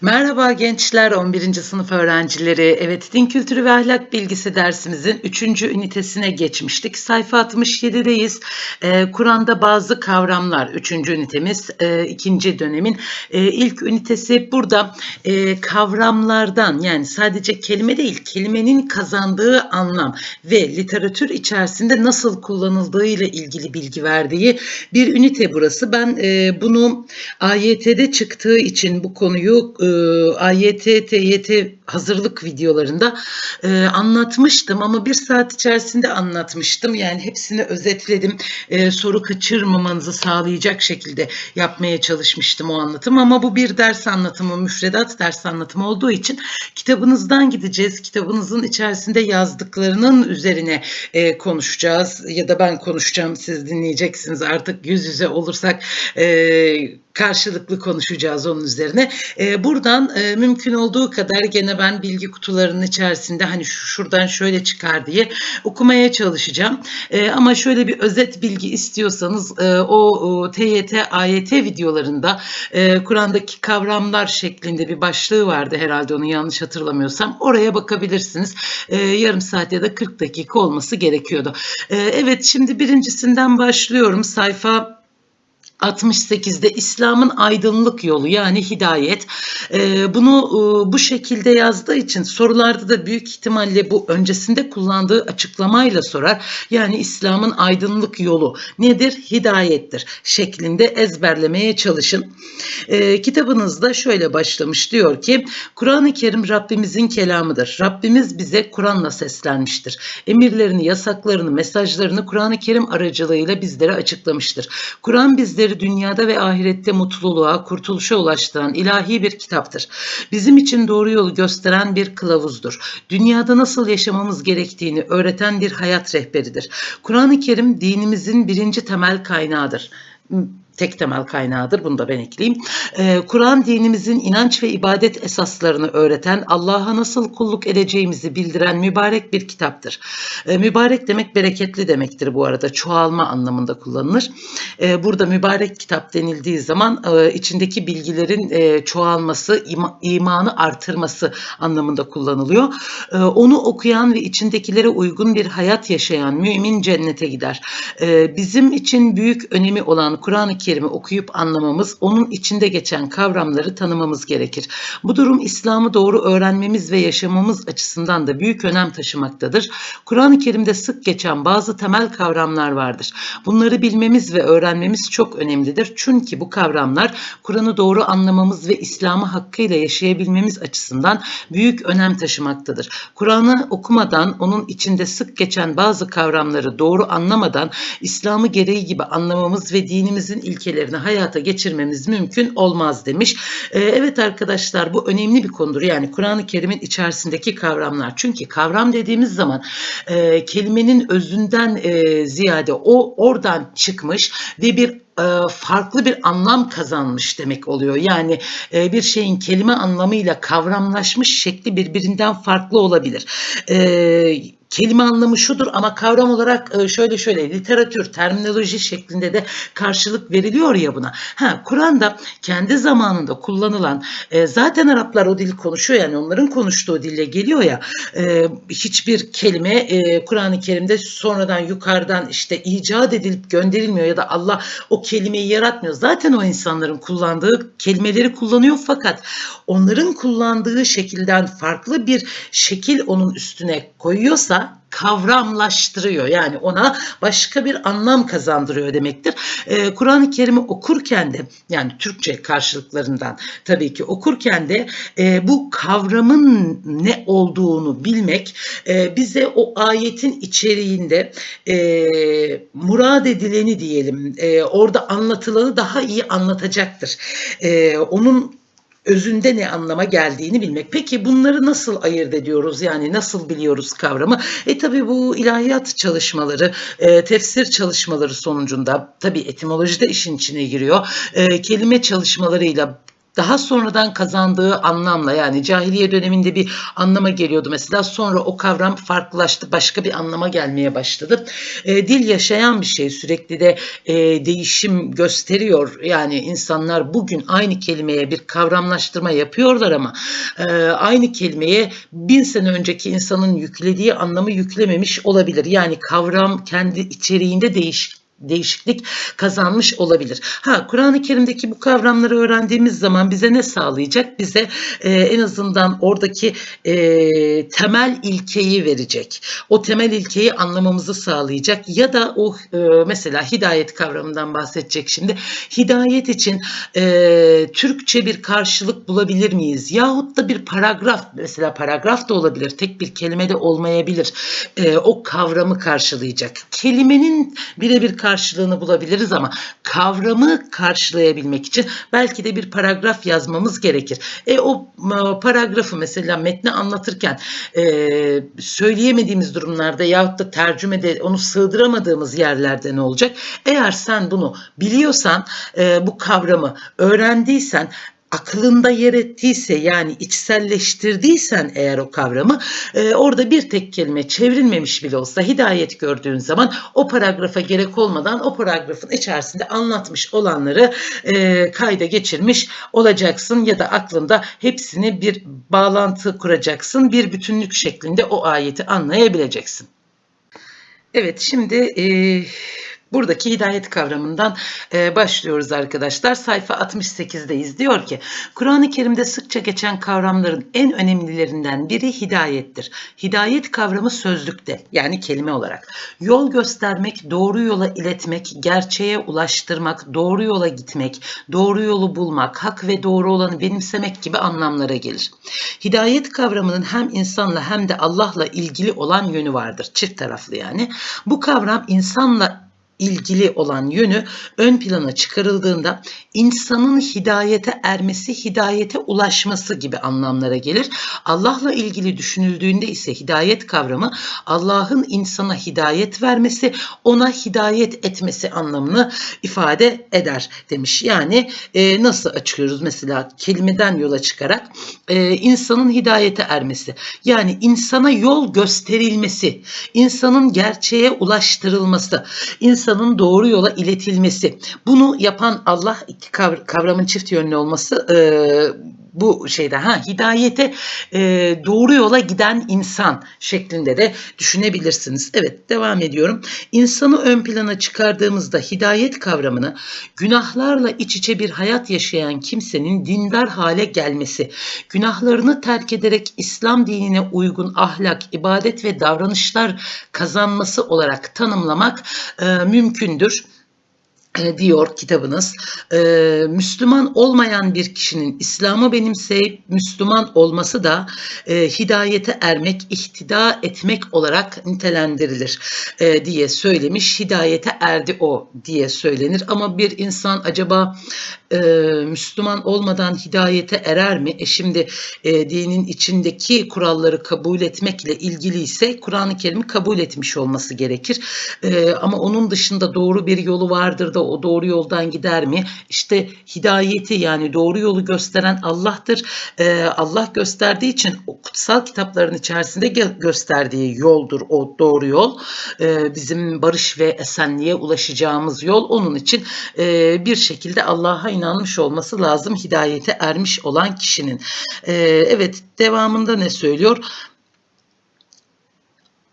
Merhaba gençler, 11. sınıf öğrencileri. Evet, din kültürü ve ahlak bilgisi dersimizin 3. ünitesine geçmiştik. Sayfa 67'deyiz. Ee, Kur'an'da bazı kavramlar, 3. ünitemiz, e, dönemin e, ilk ünitesi. Burada e, kavramlardan yani sadece kelime değil, kelimenin kazandığı anlam ve literatür içerisinde nasıl kullanıldığı ile ilgili bilgi verdiği bir ünite burası. Ben e, bunu AYT'de çıktığı için bu konuyu e, AYT, TYT hazırlık videolarında e, anlatmıştım ama bir saat içerisinde anlatmıştım. Yani hepsini özetledim. E, soru kaçırmamanızı sağlayacak şekilde yapmaya çalışmıştım o anlatım ama bu bir ders anlatımı, müfredat ders anlatımı olduğu için kitabınızdan gideceğiz. Kitabınızın içerisinde yazdıklarının üzerine e, konuşacağız ya da ben konuşacağım siz dinleyeceksiniz artık yüz yüze olursak e, karşılıklı konuşacağız onun üzerine. E, buradan e, mümkün olduğu kadar gene ben bilgi kutularının içerisinde hani şu, şuradan şöyle çıkar diye okumaya çalışacağım. E, ama şöyle bir özet bilgi istiyorsanız e, o TYT, AYT videolarında e, Kur'an'daki kavramlar şeklinde bir başlığı vardı herhalde onu yanlış hatırlamıyorsam. Oraya bakabilirsiniz. E, yarım saat ya da 40 dakika olması gerekiyordu. E, evet şimdi birincisinden başlıyorum. Sayfa 68'de İslam'ın aydınlık yolu yani hidayet. Ee, bunu e, bu şekilde yazdığı için sorularda da büyük ihtimalle bu öncesinde kullandığı açıklamayla sorar. Yani İslam'ın aydınlık yolu nedir? Hidayettir şeklinde ezberlemeye çalışın. Ee, kitabınızda şöyle başlamış diyor ki Kur'an-ı Kerim Rabbimizin kelamıdır. Rabbimiz bize Kur'an'la seslenmiştir. Emirlerini, yasaklarını, mesajlarını Kur'an-ı Kerim aracılığıyla bizlere açıklamıştır. Kur'an bizleri bizleri dünyada ve ahirette mutluluğa, kurtuluşa ulaştıran ilahi bir kitaptır. Bizim için doğru yolu gösteren bir kılavuzdur. Dünyada nasıl yaşamamız gerektiğini öğreten bir hayat rehberidir. Kur'an-ı Kerim dinimizin birinci temel kaynağıdır tek temel kaynağıdır. Bunu da ben ekleyeyim. Ee, Kur'an dinimizin inanç ve ibadet esaslarını öğreten, Allah'a nasıl kulluk edeceğimizi bildiren mübarek bir kitaptır. Ee, mübarek demek bereketli demektir bu arada. Çoğalma anlamında kullanılır. Ee, burada mübarek kitap denildiği zaman e, içindeki bilgilerin e, çoğalması, ima, imanı artırması anlamında kullanılıyor. E, onu okuyan ve içindekilere uygun bir hayat yaşayan mümin cennete gider. E, bizim için büyük önemi olan Kur'an-ı Kerim'i okuyup anlamamız, onun içinde geçen kavramları tanımamız gerekir. Bu durum İslam'ı doğru öğrenmemiz ve yaşamamız açısından da büyük önem taşımaktadır. Kur'an-ı Kerim'de sık geçen bazı temel kavramlar vardır. Bunları bilmemiz ve öğrenmemiz çok önemlidir. Çünkü bu kavramlar Kur'an'ı doğru anlamamız ve İslam'ı hakkıyla yaşayabilmemiz açısından büyük önem taşımaktadır. Kur'an'ı okumadan, onun içinde sık geçen bazı kavramları doğru anlamadan İslam'ı gereği gibi anlamamız ve dinimizin ilkelerini hayata geçirmemiz mümkün olmaz demiş. Ee, evet arkadaşlar bu önemli bir konudur. Yani Kur'an-ı Kerim'in içerisindeki kavramlar. Çünkü kavram dediğimiz zaman e, kelimenin özünden e, ziyade o oradan çıkmış ve bir e, farklı bir anlam kazanmış demek oluyor. Yani e, bir şeyin kelime anlamıyla kavramlaşmış şekli birbirinden farklı olabilir. E, kelime anlamı şudur ama kavram olarak e, şöyle şöyle literatür, terminoloji şeklinde de karşılık veriliyor ya buna. Ha Kur'an'da kendi zamanında kullanılan e, zaten Araplar o dil konuşuyor yani onların konuştuğu dille geliyor ya e, hiçbir kelime Kur'an-ı Kerim'de sonradan yukarıdan işte icat edilip gönderilmiyor ya da Allah o kelimeyi yaratmıyor. Zaten o insanların kullandığı kelimeleri kullanıyor fakat onların kullandığı şekilden farklı bir şekil onun üstüne koyuyorsa kavramlaştırıyor. Yani ona başka bir anlam kazandırıyor demektir. Ee, Kur'an-ı Kerim'i okurken de yani Türkçe karşılıklarından tabii ki okurken de e, bu kavramın ne olduğunu bilmek e, bize o ayetin içeriğinde e, murad edileni diyelim e, orada anlatılanı daha iyi anlatacaktır. E, onun özünde ne anlama geldiğini bilmek. Peki bunları nasıl ayırt ediyoruz? Yani nasıl biliyoruz kavramı? E tabi bu ilahiyat çalışmaları, e, tefsir çalışmaları sonucunda tabi etimoloji de işin içine giriyor. E, kelime çalışmalarıyla daha sonradan kazandığı anlamla yani cahiliye döneminde bir anlama geliyordu mesela. Sonra o kavram farklılaştı başka bir anlama gelmeye başladı. E, dil yaşayan bir şey sürekli de e, değişim gösteriyor. Yani insanlar bugün aynı kelimeye bir kavramlaştırma yapıyorlar ama e, aynı kelimeye bin sene önceki insanın yüklediği anlamı yüklememiş olabilir. Yani kavram kendi içeriğinde değişik değişiklik kazanmış olabilir. Ha Kur'an-ı Kerim'deki bu kavramları öğrendiğimiz zaman bize ne sağlayacak? Bize e, en azından oradaki e, temel ilkeyi verecek. O temel ilkeyi anlamamızı sağlayacak ya da o e, mesela hidayet kavramından bahsedecek şimdi. Hidayet için e, Türkçe bir karşılık bulabilir miyiz? Yahut da bir paragraf mesela paragraf da olabilir. Tek bir kelime de olmayabilir. E, o kavramı karşılayacak. Kelimenin birebir karşılığını bulabiliriz ama kavramı karşılayabilmek için belki de bir paragraf yazmamız gerekir. E o paragrafı mesela metni anlatırken e, söyleyemediğimiz durumlarda yahut da tercümede onu sığdıramadığımız yerlerde ne olacak? Eğer sen bunu biliyorsan e, bu kavramı öğrendiysen aklında yer ettiyse yani içselleştirdiysen eğer o kavramı e, orada bir tek kelime çevrilmemiş bile olsa hidayet gördüğün zaman o paragrafa gerek olmadan o paragrafın içerisinde anlatmış olanları e, kayda geçirmiş olacaksın ya da aklında hepsini bir bağlantı kuracaksın bir bütünlük şeklinde o ayeti anlayabileceksin. Evet şimdi e, Buradaki hidayet kavramından e, başlıyoruz arkadaşlar. Sayfa 68'deyiz. Diyor ki Kur'an-ı Kerim'de sıkça geçen kavramların en önemlilerinden biri hidayettir. Hidayet kavramı sözlükte yani kelime olarak yol göstermek, doğru yola iletmek, gerçeğe ulaştırmak, doğru yola gitmek, doğru yolu bulmak, hak ve doğru olanı benimsemek gibi anlamlara gelir. Hidayet kavramının hem insanla hem de Allah'la ilgili olan yönü vardır. Çift taraflı yani. Bu kavram insanla ilgili olan yönü ön plana çıkarıldığında insanın hidayete ermesi, hidayete ulaşması gibi anlamlara gelir. Allah'la ilgili düşünüldüğünde ise hidayet kavramı Allah'ın insana hidayet vermesi, ona hidayet etmesi anlamını ifade eder demiş. Yani e, nasıl açıklıyoruz mesela kelimeden yola çıkarak e, insanın hidayete ermesi. Yani insana yol gösterilmesi, insanın gerçeğe ulaştırılması, insan insanın doğru yola iletilmesi. Bunu yapan Allah iki kavramın çift yönlü olması e, bu şeyde ha hidayete e, doğru yola giden insan şeklinde de düşünebilirsiniz. Evet devam ediyorum. İnsanı ön plana çıkardığımızda hidayet kavramını günahlarla iç içe bir hayat yaşayan kimsenin dindar hale gelmesi, günahlarını terk ederek İslam dinine uygun ahlak, ibadet ve davranışlar kazanması olarak tanımlamak e, mümkündür diyor kitabınız. Ee, Müslüman olmayan bir kişinin İslam'ı benimseyip Müslüman olması da e, hidayete ermek, ihtida etmek olarak nitelendirilir e, diye söylemiş. Hidayete erdi o diye söylenir. Ama bir insan acaba e, Müslüman olmadan hidayete erer mi? E şimdi e, dinin içindeki kuralları kabul etmekle ilgili ise Kur'an-ı Kerim'i kabul etmiş olması gerekir. E, ama onun dışında doğru bir yolu vardır da o doğru yoldan gider mi? İşte hidayeti yani doğru yolu gösteren Allah'tır. E, Allah gösterdiği için o kutsal kitapların içerisinde gösterdiği yoldur o doğru yol. E, bizim barış ve esenliğe ulaşacağımız yol. Onun için e, bir şekilde Allah'a inanmış olması lazım hidayete ermiş olan kişinin. E, evet devamında ne söylüyor?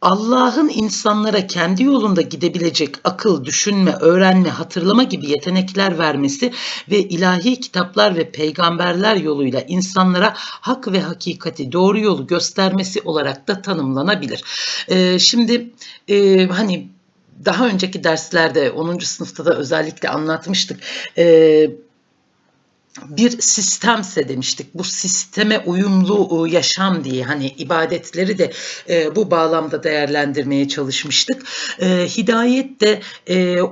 Allah'ın insanlara kendi yolunda gidebilecek akıl, düşünme, öğrenme, hatırlama gibi yetenekler vermesi ve ilahi kitaplar ve peygamberler yoluyla insanlara hak ve hakikati doğru yolu göstermesi olarak da tanımlanabilir. Ee, şimdi e, hani daha önceki derslerde 10. sınıfta da özellikle anlatmıştık. Ee, bir sistemse demiştik. Bu sisteme uyumlu e, yaşam diye hani ibadetleri de e, bu bağlamda değerlendirmeye çalışmıştık. E, hidayet de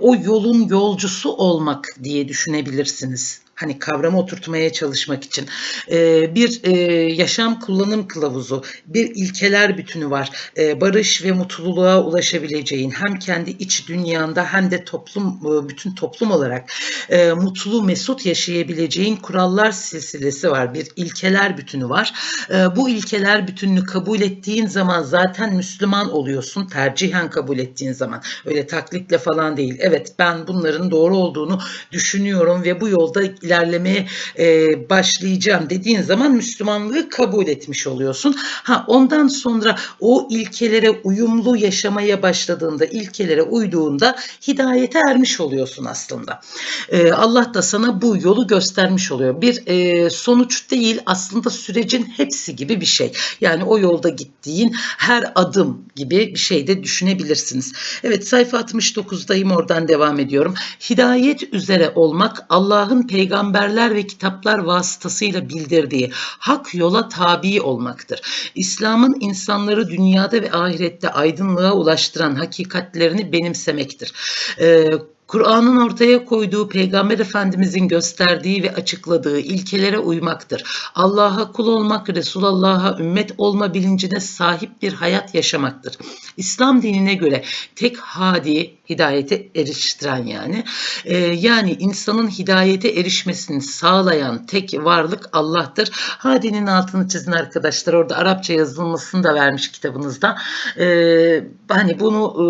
o yolun yolcusu olmak diye düşünebilirsiniz. Hani kavramı oturtmaya çalışmak için. Ee, bir e, yaşam kullanım kılavuzu, bir ilkeler bütünü var. Ee, barış ve mutluluğa ulaşabileceğin hem kendi iç dünyanda hem de toplum e, bütün toplum olarak e, mutlu mesut yaşayabileceğin kurallar silsilesi var. Bir ilkeler bütünü var. E, bu ilkeler bütününü kabul ettiğin zaman zaten Müslüman oluyorsun. Tercihen kabul ettiğin zaman. Öyle taklitle falan değil. Evet ben bunların doğru olduğunu düşünüyorum ve bu yolda ilerlemeye e, başlayacağım dediğin zaman Müslümanlığı kabul etmiş oluyorsun. Ha ondan sonra o ilkelere uyumlu yaşamaya başladığında, ilkelere uyduğunda hidayete ermiş oluyorsun aslında. Ee, Allah da sana bu yolu göstermiş oluyor. Bir e, sonuç değil aslında sürecin hepsi gibi bir şey. Yani o yolda gittiğin her adım gibi bir şey de düşünebilirsiniz. Evet sayfa 69'dayım oradan devam ediyorum. Hidayet üzere olmak Allah'ın peygamberler ve kitaplar vasıtasıyla bildirdiği hak yola tabi olmaktır. İslam'ın insanları dünyada ve ahirette aydınlığa ulaştıran hakikatlerini benimsemektir. Ee, Kur'an'ın ortaya koyduğu Peygamber Efendimizin gösterdiği ve açıkladığı ilkelere uymaktır. Allah'a kul olmak, Resulullah'a ümmet olma bilincine sahip bir hayat yaşamaktır. İslam dinine göre tek hadi, hidayete eriştiren yani, e, yani insanın hidayete erişmesini sağlayan tek varlık Allah'tır. Hadi'nin altını çizin arkadaşlar. Orada Arapça yazılmasını da vermiş kitabınızda. E, hani bunu e,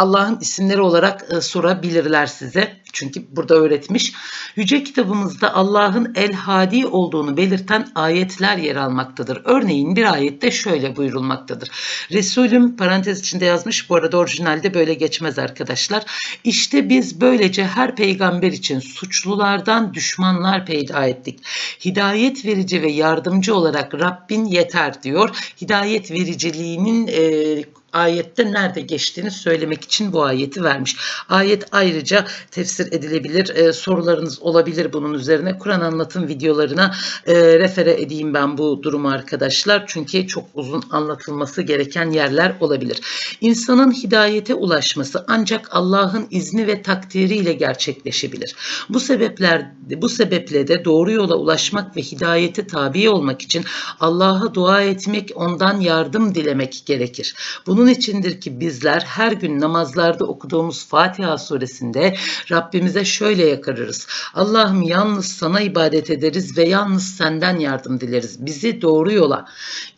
Allah'ın isimleri olarak e, sorabilirler size. Çünkü burada öğretmiş. Yüce kitabımızda Allah'ın El Hadi olduğunu belirten ayetler yer almaktadır. Örneğin bir ayette şöyle buyurulmaktadır. Resulüm parantez içinde yazmış. Bu arada orijinalde böyle geçmez arkadaşlar. İşte biz böylece her peygamber için suçlulardan düşmanlar peyda ettik. Hidayet verici ve yardımcı olarak Rabbin yeter diyor. Hidayet vericiliğinin e, ayette nerede geçtiğini söylemek için bu ayeti vermiş. Ayet ayrıca tefsir edilebilir. E, sorularınız olabilir bunun üzerine. Kur'an anlatım videolarına e, refere edeyim ben bu durumu arkadaşlar. Çünkü çok uzun anlatılması gereken yerler olabilir. İnsanın hidayete ulaşması ancak Allah'ın izni ve takdiriyle gerçekleşebilir. Bu sebepler bu sebeple de doğru yola ulaşmak ve hidayete tabi olmak için Allah'a dua etmek, ondan yardım dilemek gerekir. Bunu bunun içindir ki bizler her gün namazlarda okuduğumuz Fatiha suresinde Rabbimize şöyle yakarırız. Allah'ım yalnız sana ibadet ederiz ve yalnız senden yardım dileriz. Bizi doğru yola,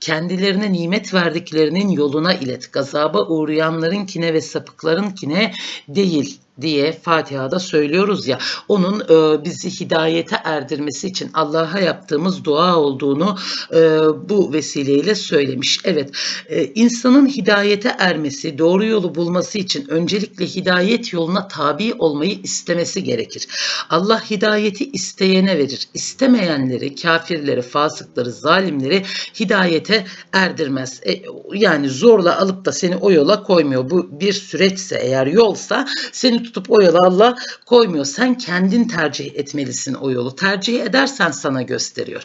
kendilerine nimet verdiklerinin yoluna ilet. Gazaba uğrayanlarınkine ve sapıklarınkine değil diye Fatiha'da söylüyoruz ya onun e, bizi hidayete erdirmesi için Allah'a yaptığımız dua olduğunu e, bu vesileyle söylemiş. Evet e, insanın hidayete ermesi doğru yolu bulması için öncelikle hidayet yoluna tabi olmayı istemesi gerekir. Allah hidayeti isteyene verir. İstemeyenleri, kafirleri, fasıkları, zalimleri hidayete erdirmez. E, yani zorla alıp da seni o yola koymuyor. Bu bir süreçse eğer yolsa tutup o yola Allah koymuyor. Sen kendin tercih etmelisin o yolu. Tercih edersen sana gösteriyor.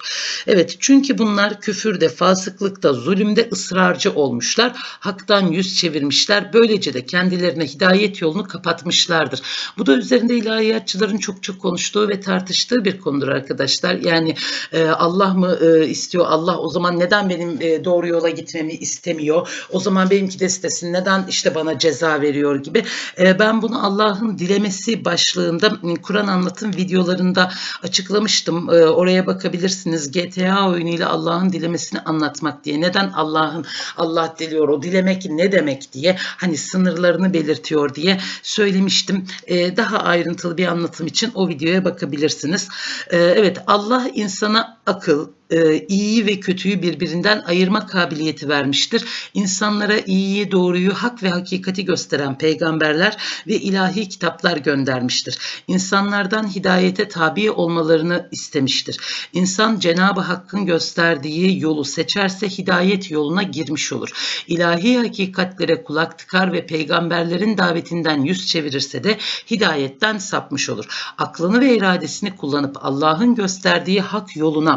Evet çünkü bunlar küfürde, fasıklıkta, zulümde ısrarcı olmuşlar. Haktan yüz çevirmişler. Böylece de kendilerine hidayet yolunu kapatmışlardır. Bu da üzerinde ilahiyatçıların çok çok konuştuğu ve tartıştığı bir konudur arkadaşlar. Yani e, Allah mı e, istiyor? Allah o zaman neden benim e, doğru yola gitmemi istemiyor? O zaman benimki de. Neden işte bana ceza veriyor gibi. E, ben bunu Allah Allah'ın dilemesi başlığında ıı, Kur'an anlatım videolarında açıklamıştım. Ee, oraya bakabilirsiniz. GTA oyunuyla Allah'ın dilemesini anlatmak diye. Neden Allah'ın Allah diliyor? O dilemek ne demek diye hani sınırlarını belirtiyor diye söylemiştim. Ee, daha ayrıntılı bir anlatım için o videoya bakabilirsiniz. Ee, evet Allah insana akıl, e, iyiyi ve kötüyü birbirinden ayırma kabiliyeti vermiştir. İnsanlara iyiyi, doğruyu, hak ve hakikati gösteren peygamberler ve ilahi kitaplar göndermiştir. İnsanlardan hidayete tabi olmalarını istemiştir. İnsan Cenab-ı Hakk'ın gösterdiği yolu seçerse hidayet yoluna girmiş olur. İlahi hakikatlere kulak tıkar ve peygamberlerin davetinden yüz çevirirse de hidayetten sapmış olur. Aklını ve iradesini kullanıp Allah'ın gösterdiği hak yoluna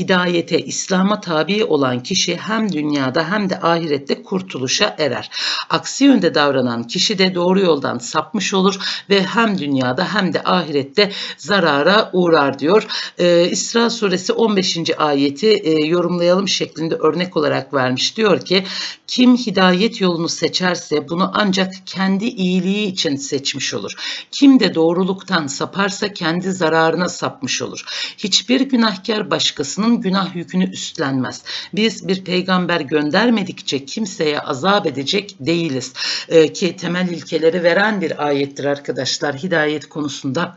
hidayete, İslam'a tabi olan kişi hem dünyada hem de ahirette kurtuluşa erer. Aksi yönde davranan kişi de doğru yoldan sapmış olur ve hem dünyada hem de ahirette zarara uğrar diyor. Ee, İsra suresi 15. ayeti e, yorumlayalım şeklinde örnek olarak vermiş. Diyor ki kim hidayet yolunu seçerse bunu ancak kendi iyiliği için seçmiş olur. Kim de doğruluktan saparsa kendi zararına sapmış olur. Hiçbir günahkar başkasının günah yükünü üstlenmez. Biz bir peygamber göndermedikçe kimseye azap edecek değiliz. Ee, ki temel ilkeleri veren bir ayettir arkadaşlar hidayet konusunda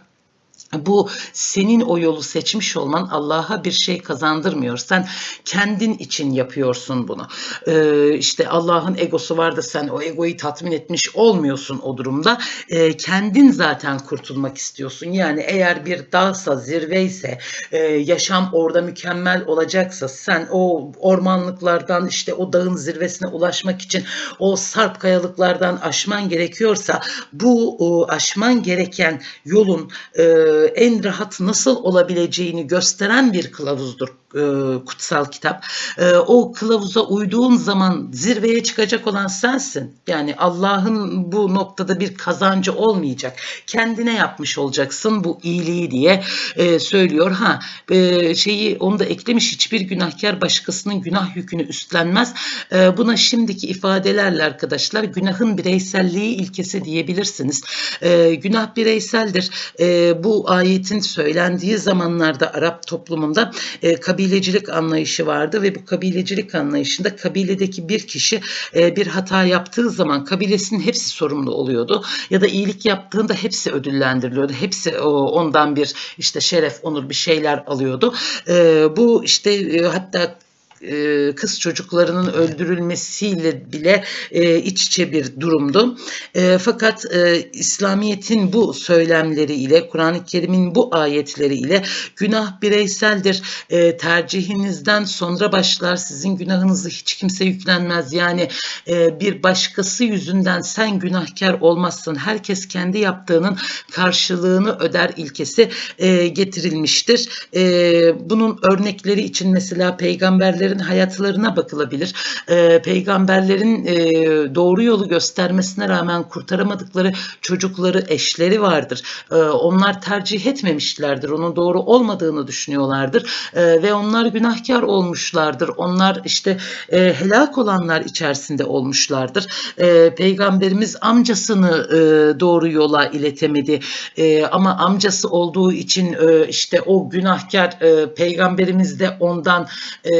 bu senin o yolu seçmiş olman Allah'a bir şey kazandırmıyor. Sen kendin için yapıyorsun bunu. Ee, işte Allah'ın egosu var da sen o egoyu tatmin etmiş olmuyorsun o durumda. Ee, kendin zaten kurtulmak istiyorsun. Yani eğer bir dağsa, zirveyse, e, yaşam orada mükemmel olacaksa sen o ormanlıklardan işte o dağın zirvesine ulaşmak için o sarp kayalıklardan aşman gerekiyorsa bu o, aşman gereken yolun e, en rahat nasıl olabileceğini gösteren bir kılavuzdur e, kutsal kitap. E, o kılavuza uyduğun zaman zirveye çıkacak olan sensin. Yani Allah'ın bu noktada bir kazancı olmayacak. Kendine yapmış olacaksın bu iyiliği diye e, söylüyor. Ha şeyi onu da eklemiş hiçbir günahkar başkasının günah yükünü üstlenmez. Buna şimdiki ifadelerle arkadaşlar günahın bireyselliği ilkesi diyebilirsiniz. Günah bireyseldir. Bu ayetin söylendiği zamanlarda Arap toplumunda e, kabilecilik anlayışı vardı ve bu kabilecilik anlayışında kabiledeki bir kişi e, bir hata yaptığı zaman kabilesinin hepsi sorumlu oluyordu ya da iyilik yaptığında hepsi ödüllendiriliyordu. Hepsi o, ondan bir işte şeref, onur bir şeyler alıyordu. E, bu işte e, hatta e, kız çocuklarının öldürülmesiyle bile e, iç içe bir durumdu. E, fakat İslamiyet'in bu söylemleriyle, Kur'an-ı Kerim'in bu ayetleriyle günah bireyseldir. Tercihinizden sonra başlar. Sizin günahınızı hiç kimse yüklenmez. Yani bir başkası yüzünden sen günahkar olmazsın. Herkes kendi yaptığının karşılığını öder ilkesi getirilmiştir. Bunun örnekleri için mesela peygamberlerin peygamberlerin hayatlarına bakılabilir. E, peygamberlerin e, doğru yolu göstermesine rağmen kurtaramadıkları çocukları, eşleri vardır. E, onlar tercih etmemişlerdir. Onun doğru olmadığını düşünüyorlardır. E, ve onlar günahkar olmuşlardır. Onlar işte e, helak olanlar içerisinde olmuşlardır. E, Peygamberimiz amcasını e, doğru yola iletemedi. E, ama amcası olduğu için e, işte o günahkar e, peygamberimiz de ondan e,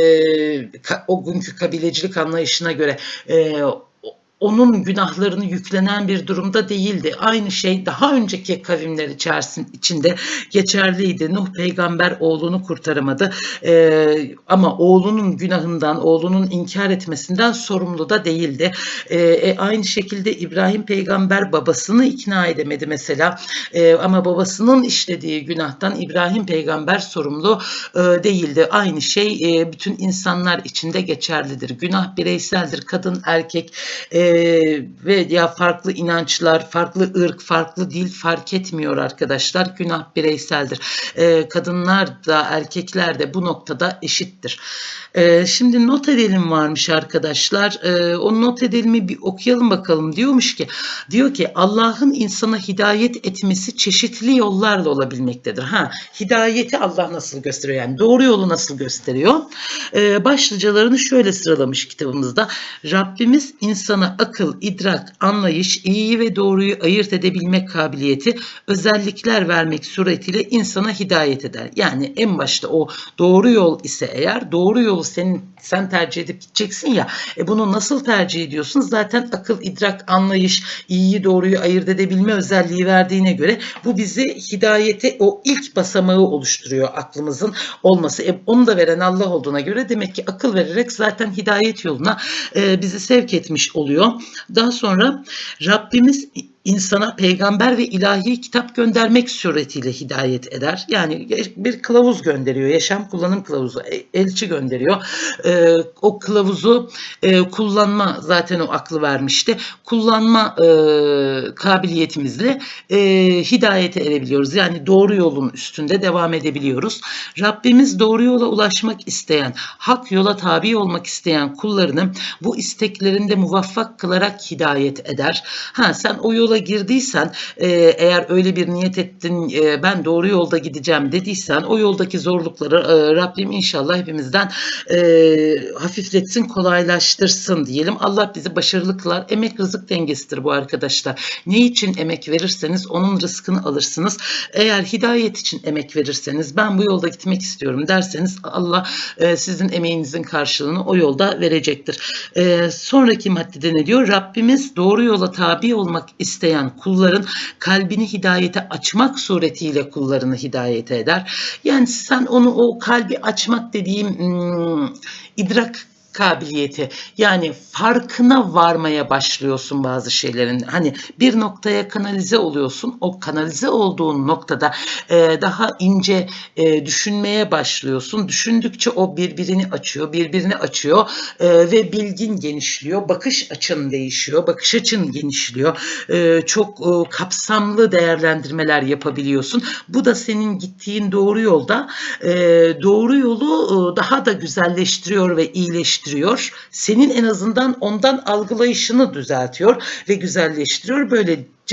o günkü kabilecilik anlayışına göre e, onun günahlarını yüklenen bir durumda değildi. Aynı şey daha önceki kavimler içinde geçerliydi. Nuh peygamber oğlunu kurtaramadı ee, ama oğlunun günahından, oğlunun inkar etmesinden sorumlu da değildi. Ee, e, aynı şekilde İbrahim peygamber babasını ikna edemedi mesela ee, ama babasının işlediği günahtan İbrahim peygamber sorumlu e, değildi. Aynı şey e, bütün insanlar içinde geçerlidir. Günah bireyseldir. Kadın, erkek, e, ve ya farklı inançlar, farklı ırk, farklı dil fark etmiyor arkadaşlar. Günah bireyseldir. E, kadınlar da erkekler de bu noktada eşittir. E, şimdi not edelim varmış arkadaşlar. E, o not edelimi bir okuyalım bakalım. Diyormuş ki, diyor ki Allah'ın insana hidayet etmesi çeşitli yollarla olabilmektedir. Ha, hidayeti Allah nasıl gösteriyor? Yani doğru yolu nasıl gösteriyor? E, başlıcalarını şöyle sıralamış kitabımızda. Rabbimiz insana akıl, idrak, anlayış, iyiyi ve doğruyu ayırt edebilmek kabiliyeti, özellikler vermek suretiyle insana hidayet eder. Yani en başta o doğru yol ise eğer doğru yolu senin sen tercih edip gideceksin ya. E bunu nasıl tercih ediyorsun? Zaten akıl, idrak, anlayış, iyiyi doğruyu ayırt edebilme özelliği verdiğine göre bu bizi hidayete o ilk basamağı oluşturuyor aklımızın olması. E onu da veren Allah olduğuna göre demek ki akıl vererek zaten hidayet yoluna e, bizi sevk etmiş oluyor. Daha sonra Rabbimiz insana peygamber ve ilahi kitap göndermek suretiyle hidayet eder. Yani bir kılavuz gönderiyor, yaşam kullanım kılavuzu, e- elçi gönderiyor. Ee, o kılavuzu e, kullanma zaten o aklı vermişti. Kullanma e, kabiliyetimizle e, hidayete erebiliyoruz. Yani doğru yolun üstünde devam edebiliyoruz. Rabbimiz doğru yola ulaşmak isteyen, hak yola tabi olmak isteyen kullarını bu isteklerinde muvaffak kılarak hidayet eder. Ha sen o yola girdiysen e, eğer öyle bir niyet ettin e, ben doğru yolda gideceğim dediysen o yoldaki zorlukları e, Rabbim inşallah hepimizden hafifletsin kolaylaştırsın diyelim. Allah bizi başarılı kılar. Emek rızık dengesidir bu arkadaşlar. Ne için emek verirseniz onun rızkını alırsınız. Eğer hidayet için emek verirseniz ben bu yolda gitmek istiyorum derseniz Allah sizin emeğinizin karşılığını o yolda verecektir. Sonraki maddede ne diyor? Rabbimiz doğru yola tabi olmak isteyen kulların kalbini hidayete açmak suretiyle kullarını hidayete eder. Yani sen onu o kalbi açmak dediğim hmm, idrak kabiliyeti. Yani farkına varmaya başlıyorsun bazı şeylerin. Hani bir noktaya kanalize oluyorsun. O kanalize olduğun noktada e, daha ince e, düşünmeye başlıyorsun. Düşündükçe o birbirini açıyor birbirini açıyor e, ve bilgin genişliyor bakış açın değişiyor bakış açın genişliyor. E, çok e, kapsamlı değerlendirmeler yapabiliyorsun. Bu da senin gittiğin doğru yolda e, doğru yolu e, daha da güzelleştiriyor ve iyileştiriyor senin en azından ondan algılayışını düzeltiyor ve güzelleştiriyor.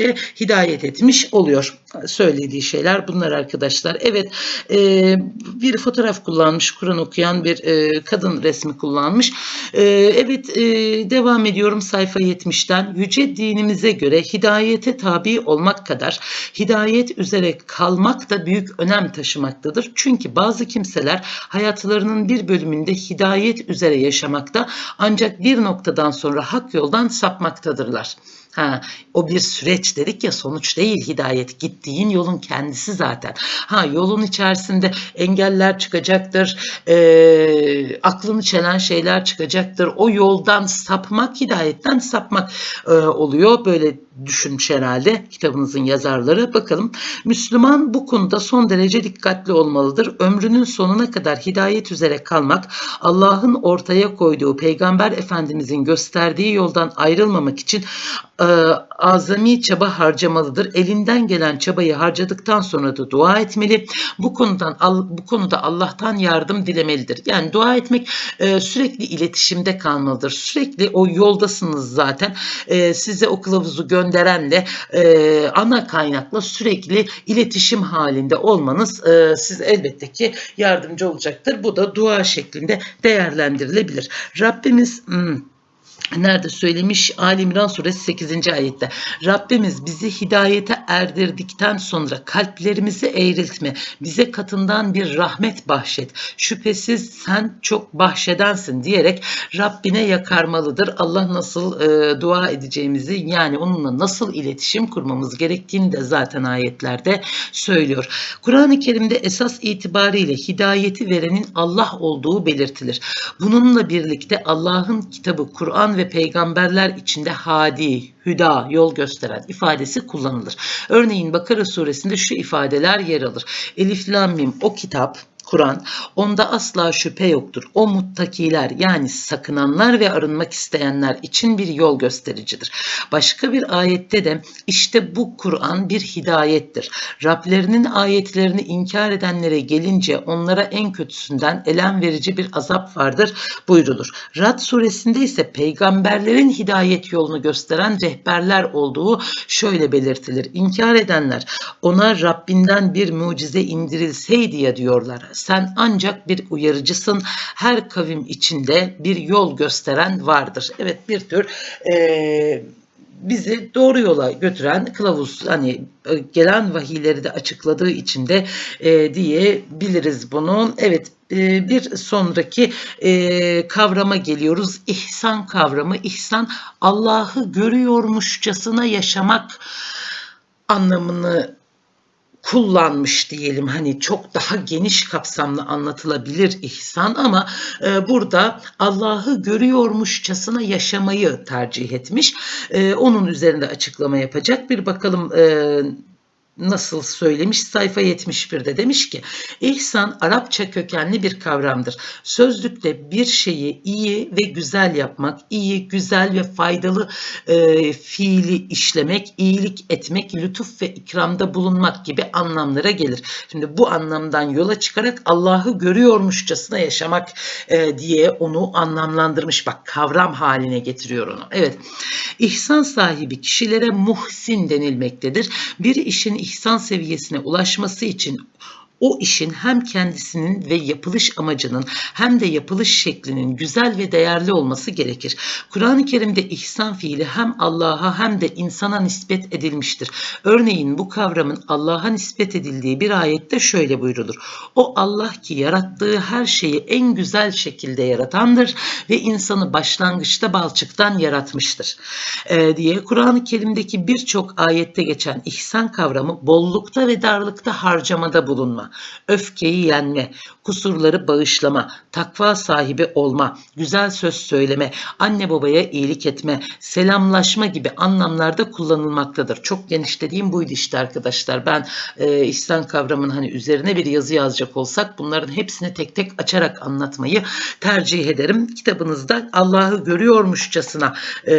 Böylece hidayet etmiş oluyor. Söylediği şeyler bunlar arkadaşlar. Evet e, bir fotoğraf kullanmış. Kur'an okuyan bir e, kadın resmi kullanmış. E, evet e, devam ediyorum sayfa 70'ten. Yüce dinimize göre hidayete tabi olmak kadar hidayet üzere kalmak da büyük önem taşımaktadır. Çünkü bazı kimseler hayatlarının bir bölümünde hidayet üzere yaşamakta ancak bir noktadan sonra hak yoldan sapmaktadırlar. Ha, o bir süreç dedik ya sonuç değil hidayet gittiğin yolun kendisi zaten. Ha yolun içerisinde engeller çıkacaktır, e, aklını çelen şeyler çıkacaktır. O yoldan sapmak hidayetten sapmak e, oluyor. Böyle düşünmüş herhalde kitabınızın yazarları. Bakalım Müslüman bu konuda son derece dikkatli olmalıdır. Ömrünün sonuna kadar hidayet üzere kalmak, Allah'ın ortaya koyduğu Peygamber Efendimizin gösterdiği yoldan ayrılmamak için e, azami çaba harcamalıdır. Elinden gelen çabayı harcadıktan sonra da dua etmeli. Bu konudan bu konuda Allah'tan yardım dilemelidir. Yani dua etmek e, sürekli iletişimde kalmalıdır. Sürekli o yoldasınız zaten. E, size o kılavuzu gönderenle e, ana kaynakla sürekli iletişim halinde olmanız e, siz elbette ki yardımcı olacaktır. Bu da dua şeklinde değerlendirilebilir. Rabbimiz hmm, Nerede söylemiş? Ali İmran suresi 8. ayette. Rabbimiz bizi hidayete erdirdikten sonra kalplerimizi eğriltme. Bize katından bir rahmet bahşet. Şüphesiz sen çok bahşedensin diyerek Rabbine yakarmalıdır. Allah nasıl e, dua edeceğimizi yani onunla nasıl iletişim kurmamız gerektiğini de zaten ayetlerde söylüyor. Kur'an-ı Kerim'de esas itibariyle hidayeti verenin Allah olduğu belirtilir. Bununla birlikte Allah'ın kitabı Kur'an ve peygamberler içinde hadi, hüda, yol gösteren ifadesi kullanılır. Örneğin Bakara suresinde şu ifadeler yer alır. Elif, Lam, Mim o kitap, Kur'an, onda asla şüphe yoktur. O muttakiler yani sakınanlar ve arınmak isteyenler için bir yol göstericidir. Başka bir ayette de işte bu Kur'an bir hidayettir. Rablerinin ayetlerini inkar edenlere gelince onlara en kötüsünden elem verici bir azap vardır buyrulur. Rad suresinde ise peygamberlerin hidayet yolunu gösteren rehberler olduğu şöyle belirtilir. İnkar edenler ona Rabbinden bir mucize indirilseydi ya diyorlar sen ancak bir uyarıcısın. Her kavim içinde bir yol gösteren vardır. Evet bir tür e, bizi doğru yola götüren kılavuz hani e, gelen vahiyleri de açıkladığı için de e, diyebiliriz bunu. Evet e, bir sonraki e, kavrama geliyoruz. İhsan kavramı. İhsan Allah'ı görüyormuşçasına yaşamak anlamını kullanmış diyelim hani çok daha geniş kapsamlı anlatılabilir ihsan ama e, burada Allah'ı görüyormuşçasına yaşamayı tercih etmiş. E, onun üzerinde açıklama yapacak. Bir bakalım e, nasıl söylemiş? Sayfa 71'de demiş ki ihsan Arapça kökenli bir kavramdır. Sözlükte bir şeyi iyi ve güzel yapmak, iyi, güzel ve faydalı e, fiili işlemek, iyilik etmek, lütuf ve ikramda bulunmak gibi anlamlara gelir. Şimdi bu anlamdan yola çıkarak Allah'ı görüyormuşçasına yaşamak e, diye onu anlamlandırmış. Bak kavram haline getiriyor onu. Evet. İhsan sahibi kişilere muhsin denilmektedir. Bir işin ihsan seviyesine ulaşması için o işin hem kendisinin ve yapılış amacının hem de yapılış şeklinin güzel ve değerli olması gerekir. Kur'an-ı Kerim'de ihsan fiili hem Allah'a hem de insana nispet edilmiştir. Örneğin bu kavramın Allah'a nispet edildiği bir ayette şöyle buyrulur. O Allah ki yarattığı her şeyi en güzel şekilde yaratandır ve insanı başlangıçta balçıktan yaratmıştır. Ee, diye Kur'an-ı Kerim'deki birçok ayette geçen ihsan kavramı bollukta ve darlıkta harcamada bulunma öfkeyi yenme, kusurları bağışlama, takva sahibi olma, güzel söz söyleme, anne babaya iyilik etme, selamlaşma gibi anlamlarda kullanılmaktadır. Çok geniş dediğim buydu işte arkadaşlar. Ben e, İhsan kavramının hani üzerine bir yazı yazacak olsak bunların hepsini tek tek açarak anlatmayı tercih ederim. Kitabınızda Allah'ı görüyormuşçasına e,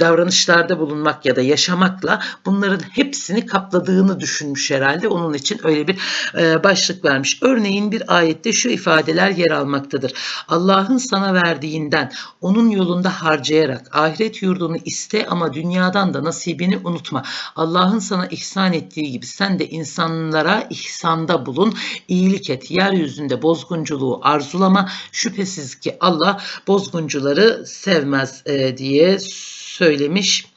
davranışlarda bulunmak ya da yaşamakla bunların hepsini kapladığını düşünmüş herhalde. Onun için öyle bir e, başlık vermiş. Örneğin bir ayette şu ifadeler yer almaktadır. Allah'ın sana verdiğinden onun yolunda harcayarak ahiret yurdunu iste ama dünyadan da nasibini unutma. Allah'ın sana ihsan ettiği gibi sen de insanlara ihsanda bulun, iyilik et. Yeryüzünde bozgunculuğu arzulama. Şüphesiz ki Allah bozguncuları sevmez e, diye söylemiş.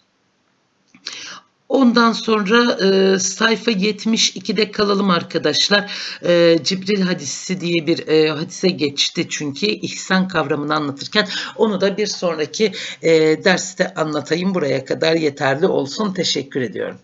Ondan sonra e, sayfa 72'de kalalım arkadaşlar. E, Cibril hadisi diye bir e, hadise geçti çünkü ihsan kavramını anlatırken onu da bir sonraki e, derste anlatayım. Buraya kadar yeterli olsun. Teşekkür ediyorum.